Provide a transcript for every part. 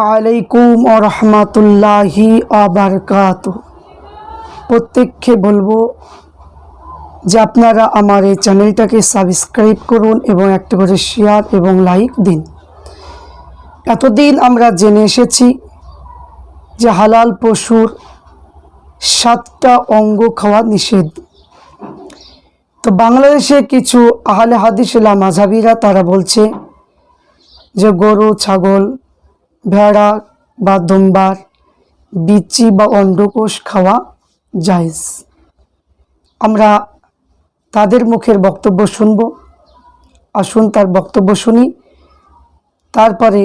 আলাইকুম প্রত্যেককে বলব যে আপনারা আমার এই চ্যানেলটাকে সাবস্ক্রাইব করুন এবং একটা করে শেয়ার এবং লাইক দিন। এতদিন আমরা জেনে এসেছি যে হালাল পশুর সাতটা অঙ্গ খাওয়া নিষেধ। তো বাংলাদেশে কিছু আহলে হাদিসেলা মাঝাবিরা তারা বলছে যে গরু, ছাগল, ভেড়া বা দুম্বার, বিচি বা অন্ডকোষ খাওয়া জায়েজ। আমরা তাদের মুখের বক্তব্য শুনব। আসুন তার বক্তব্য শুনি। তারপরে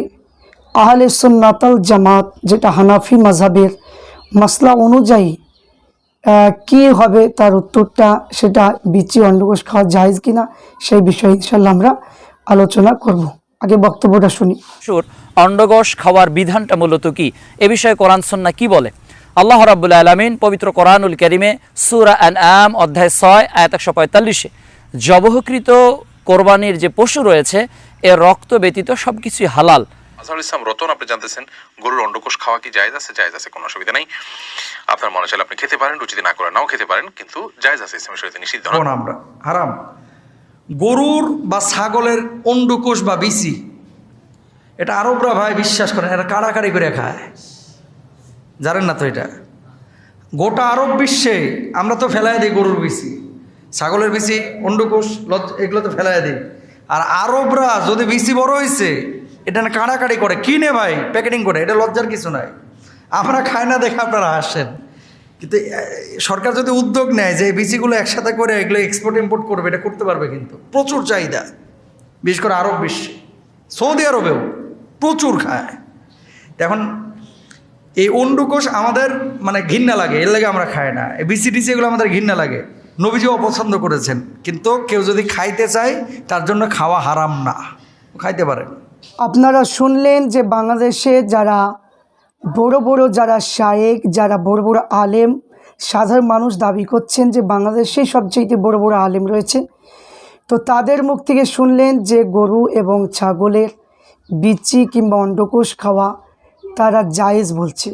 আহলে সুন্নাতাল জামাত, যেটা হানাফি মাঝাবের মাসলা অনুযায়ী কি হবে তার উত্তরটা সেটা বিচি অন্ডকোষ খাওয়া জায়েজ কিনা সেই বিষয়ে ইনশাল্লাহ আমরা আলোচনা করব। আগে বক্তব্যটা শুনি। পশুর অন্ডগোষ খাওয়ার বিধানটা মূলত কি? এ বিষয়ে কোরআন সন্না কি বলে? আল্লাহ রাবুল্লা আলমিন পবিত্র কোরআনুল করিমে সুরা অ্যান আম অধ্যায় ছয়, আয়াত একশো পঁয়তাল্লিশে, জবহকৃত কোরবানির যে পশু রয়েছে, এর রক্ত ব্যতীত সব কিছুই হালাল। আজহারুল ইসলাম, রতন, আপনি জানতেছেন গরুর অন্ডকোষ খাওয়া কি জায়েজ আছে? জায়েজ আছে, কোনো অসুবিধা নেই। আপনার মনে চাইলে আপনি খেতে পারেন, রুচিতে না করে নাও খেতে পারেন, কিন্তু জায়েজ আছে ইসলামের শরীরে নিষিদ্ধ আমরা? হারাম। গরুর বা ছাগলের অন্ডকোষ বা বিসি এটা আরবরা ভাই বিশ্বাস করেন এটা কাড়াকাড়ি করে খায়। জানেন না তো এটা? গোটা আরব বিশ্বে আমরা তো ফেলাই দিই গরুর বিসি ছাগলের বিসি অন্ডকোষ লজ এগুলো তো ফেলাই দিই। আর আরবরা যদি বিসি বড় হয়েছে এটা না কাড়াকাড়ি করে। কিনে ভাই? প্যাকেটিং করে। এটা লজ্জার কিছু নাই। আমরা খাই না দেখে আপনারা আসেন। কিন্তু সরকার যদি উদ্যোগ নেয় যে বিচিগুলো একসাথে করে এগুলো এক্সপোর্ট ইম্পোর্ট করবে, এটা করতে পারবে কিন্তু। প্রচুর চাহিদা। বিশেষ করে আরব বিশ্বে। সৌদি আরবেও প্রচুর খায়। এখন এই অন্ডুকোষ আমাদের মানে ঘৃণা লাগে। এর লাগে আমরা খাই না। এই বিসি টিসি এগুলো আমাদের ঘৃণা লাগে। নবীজি অপছন্দ করেছেন। কিন্তু কেউ যদি খাইতে চায়, তার জন্য খাওয়া হারাম না। খাইতে পারে আপনারা শুনলেন যে বাংলাদেশে যারা বড় বড় যারা শায়েক, যারা বড় বড় আলেম, সাধারণ মানুষ দাবি করছেন যে বাংলাদেশেই সবচেয়ে বড় বড় আলেম রয়েছে। তো তাদের মুখ থেকে শুনলেন যে গরু এবং ছাগলের বিচি কিংবা অন্ডকোষ খাওয়া তারা জায়েজ বলছে।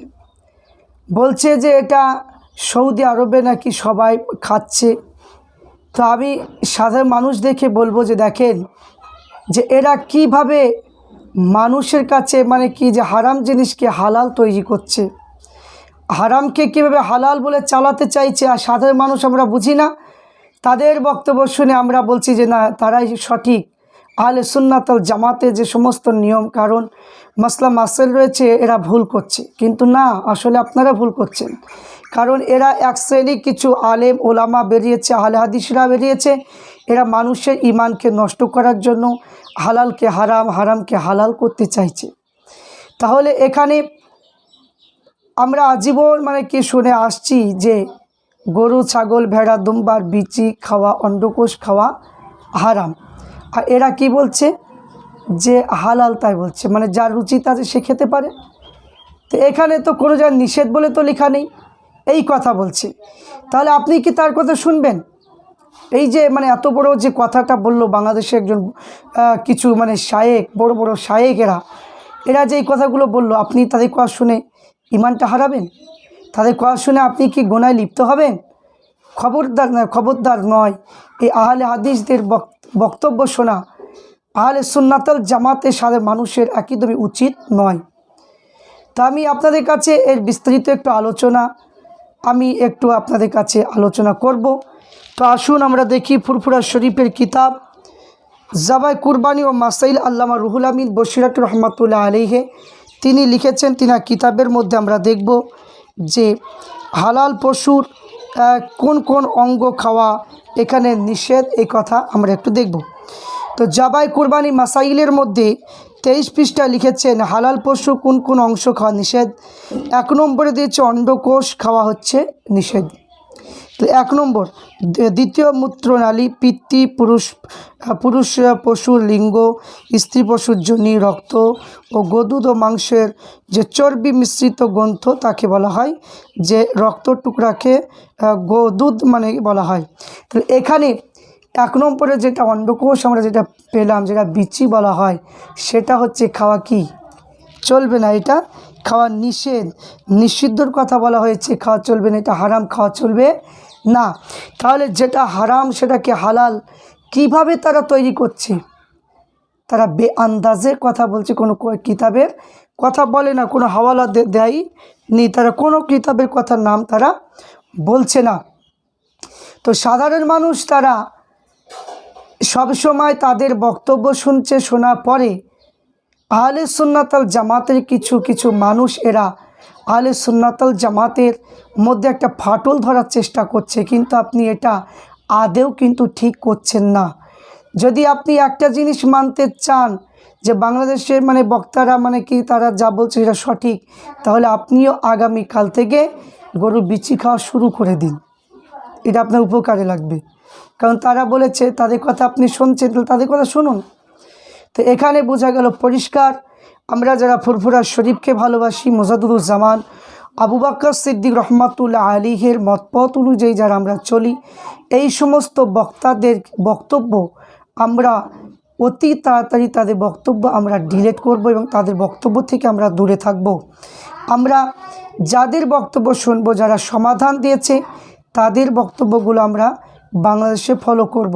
বলছে যে এটা সৌদি আরবে নাকি সবাই খাচ্ছে। তো আমি সাধারণ মানুষ দেখে বলব যে দেখেন যে এরা কীভাবে মানুষের কাছে মানে কি যে হারাম জিনিসকে হালাল তৈরি করছে? হারামকে কীভাবে হালাল বলে চালাতে চাইছে আর সাধারণ মানুষ আমরা বুঝি না? তাদের বক্তব্য শুনে আমরা বলছি যে না, তারাই সঠিক। আহলে সুন্নাতল জামাতে যে সমস্ত নিয়ম কারণ, মাসলা মাসেল রয়েছে, এরা ভুল করছে। কিন্তু না, আসলে আপনারা ভুল করছেন। কারণ এরা এক শ্রেণি কিছু আলেম, ওলামা বেরিয়েছে, আহলে হাদিসরা বেরিয়েছে। এরা মানুষের ইমানকে নষ্ট করার জন্য হালালকে হারাম, হারামকে হালাল করতে চাইছে। তাহলে এখানে আমরা আজীবন মানে কি শুনে আসছি যে গরু, ছাগল, ভেড়া, দুম্বার, বিচি খাওয়া, অন্ডকোষ খাওয়া হারাম। আর এরা কি বলছে? যে হালাল তাই বলছে মানে যার রুচি আছে সে খেতে পারে। তো এখানে তো কোনো যার নিষেধ বলে তো লেখা নেই, এই কথা বলছে। তাহলে আপনি কি তার কথা শুনবেন? এই যে মানে এত বড় যে কথাটা বলল বাংলাদেশে একজন কিছু মানে শায়েক, বড় বড় শায়েক এরা এরা যে এই কথাগুলো বলল, আপনি তাদের কথা শুনে ইমানটা হারাবেন? তাদের কথা শুনে আপনি কি গোনায় লিপ্ত হবেন? খবরদার নয় খবরদার নয়। এই আহলে হাদিসদের বক- বক্তব্য শোনা, আহলে সুন্নাতল জামাতের সাথে মানুষের একদমই উচিত নয়। তা আমি আপনাদের কাছে এর বিস্তারিত একটু আলোচনা, আমি একটু আপনাদের কাছে আলোচনা করব। তো আসুন আমরা দেখি ফুরফুরা শরীফের কিতাব। জাবাই কুরবানি ও মাসাইল আল্লামা রুহুল আমিন বসিরাত রহমতুল্লাহ আলিহে তিনি লিখেছেন তিনার কিতাবের মধ্যে আমরা দেখব যে হালাল পশুর কোন কোন অঙ্গ খাওয়া এখানে নিষেধ, এই কথা আমরা একটু দেখব। তো জাবাই কুরবানি মাসাইলের মধ্যে তেইশ পৃষ্ঠা লিখেছেন, হালাল পশু কোন কোন অংশ খাওয়া নিষেধ? এক নম্বরে দিয়েছে অন্ডকোষ, খাওয়া হচ্ছে নিষেধ। এক নম্বর দ্বিতীয়- মূত্রনালী পিতৃ পুরুষ পুরুষ পশুর লিঙ্গ, স্ত্রী পশুর জনি, রক্ত ও গদুদ ও মাংসের যে চর্বি মিশ্রিত গ্রন্থ তাকে বলা হয় যে রক্ত টুকরাকে গদুদ মানে বলা হয়। তো এখানে এক নম্বরে যেটা অন্ডকোষ আমরা যেটা পেলাম, যেটা বিচি বলা হয়, সেটা হচ্ছে খাওয়া কি? চলবে না এটা, খাওয়া নিষেধ। নিষিদ্ধর কথা বলা হয়েছে, খাওয়া চলবে না, এটা হারাম, খাওয়া চলবে না, তাহলে যেটা হারাম সেটাকে হালাল কীভাবে তারা তৈরি করছে? তারা বে আন্দাজে কথা বলছে, কোনো কিতাবের কথা বলে না, কোনো হাওয়ালা দে- দেয় নি তারা কোনো কিতাবের কথার নাম তারা বলছে না। তো সাধারণ মানুষ তারা সবসময় তাদের বক্তব্য শুনছে, শোনার পরে আহলে সুন্নাতাল জামাতের কিছু কিছু মানুষ এরা আহলে সুন্নাতাল জামাতের মধ্যে একটা ফাটল ধরার চেষ্টা করছে, কিন্তু আপনি এটা আদেও কিন্তু ঠিক করছেন না। যদি আপনি একটা জিনিস মানতে চান যে বাংলাদেশের মানে বক্তারা মানে কি তারা যা বলছে সেটা সঠিক, তাহলে আপনিও আগামীকাল থেকে গরুর বিচি খাওয়া শুরু করে দিন। এটা আপনার উপকারে লাগবে। কারণ তারা বলেছে, তাদের কথা আপনি শুনছেন, তাদের কথা শুনুন। তো এখানে বোঝা গেল পরিষ্কার আমরা যারা ফুরফুরা শরীফকে ভালোবাসি, মোজাদুরুজ্জামান, আবু বাক্কর সিদ্দিক রহমাতুল্লাহ আলীহের মতপথ অনুযায়ী যারা আমরা চলি, এই সমস্ত বক্তাদের বক্তব্য আমরা অতি তাড়াতাড়ি তাদের বক্তব্য আমরা ডিলেট করব এবং তাদের বক্তব্য থেকে আমরা দূরে থাকব আমরা যাদের বক্তব্য শুনব, যারা সমাধান দিয়েছে, তাদের বক্তব্যগুলো আমরা বাংলাদেশে ফলো করব।